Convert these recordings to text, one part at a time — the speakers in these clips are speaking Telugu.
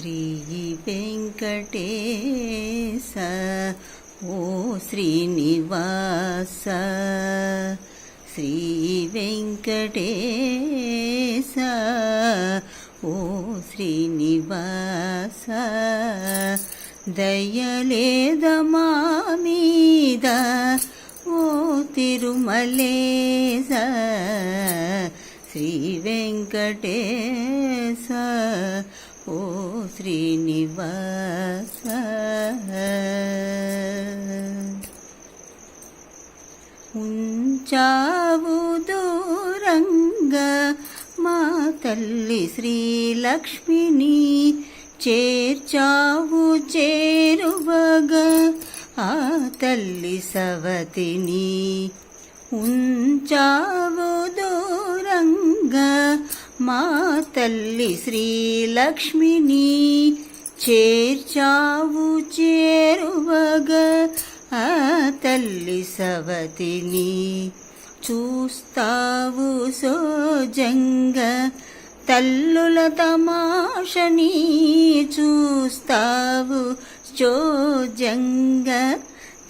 శ్రీ వెంకటేశ ఓ శ్రీనివాస. శ్రీ వెంకటేశ ఓ శ్రీనివాస. దయలేదమా మీద ఓ తిరుమలేశ. శ్రీ వెంకటేశ ఓ శ్రీనివాస. ఉంచావు దూరంగా మా తల్లి శ్రీలక్ష్మిని చేర్చావు చేరువగా ఆ తల్లి సవతిని. ఉంచావు దూరంగా మా తల్లి శ్రీలక్ష్మిని చేర్చావు చేరువగ. ఆ తల్లి సవతిని చూస్తావు సోజంగ. తల్లుల తమాషని చూస్తావు సోజంగ.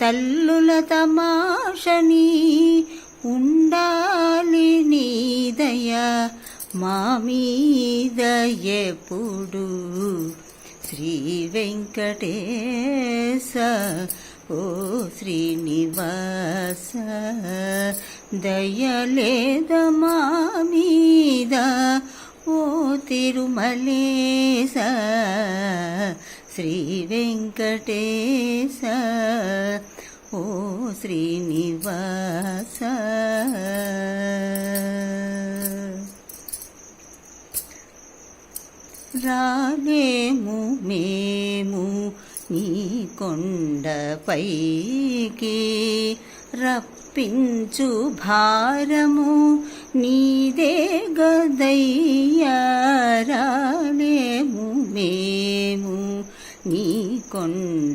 తల్లుల తమాషని ఉండాలి నీ దయ. మా మీద ఎప్పుడు శ్రీ వెంకటేశ ఓ శ్రీనివాస దయలేద మా మీద ఓ తిరుమలేశ శ్రీ వెంకటేశ ఓ శ్రీనివాస రాలేము మేము నీ కొండపైకి రప్పించు భారము నీదే గదయ్యా. రాలేము మేము నీ కొండపైకి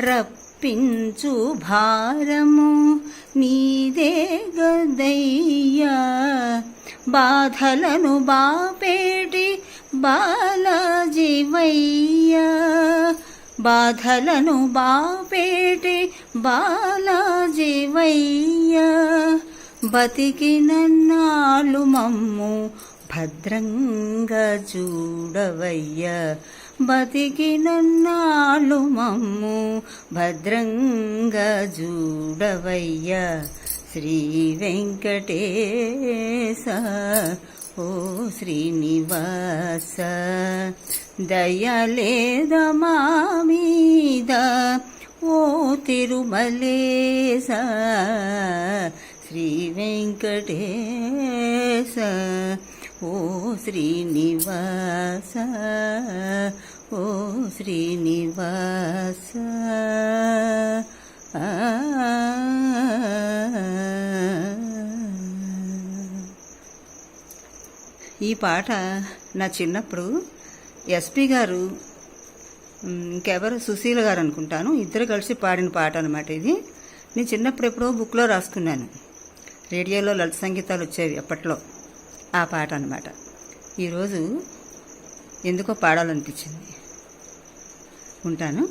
రప్పించు భారము నీదే గదయ్యా. బాధలను బాపేటి బాలాజీవయ్యా బాధలను బాపేటి బాలాజీవయ్యా బతికినన్నాళ్ళు మమ్ము భద్రంగా చూడవయ్యా. బతికినన్నాళ్ళు మమ్ము భద్రంగా చూడవయ్యా. శ్రీ వెంకటేశ ఓ శ్రీనివాస దయలేద మామీద ఓ తిరుమలేశ శ్రీ వెంకటేశ ఓ శ్రీనివాస ఓ శ్రీనివాస. ఆ ఈ పాట నా చిన్నప్పుడు ఎస్పి గారు ఇంకెవరు? సుశీల గారు అనుకుంటాను. ఇద్దరు కలిసి పాడిన పాట అనమాట ఇది. నేను చిన్నప్పుడు ఎప్పుడో బుక్లో రాసుకున్నాను. రేడియోలో లలిత సంగీతాలు వచ్చేవి అప్పట్లో. ఆ పాట అనమాట ఈరోజు ఎందుకో పాడాలనిపించింది. ఉంటాను.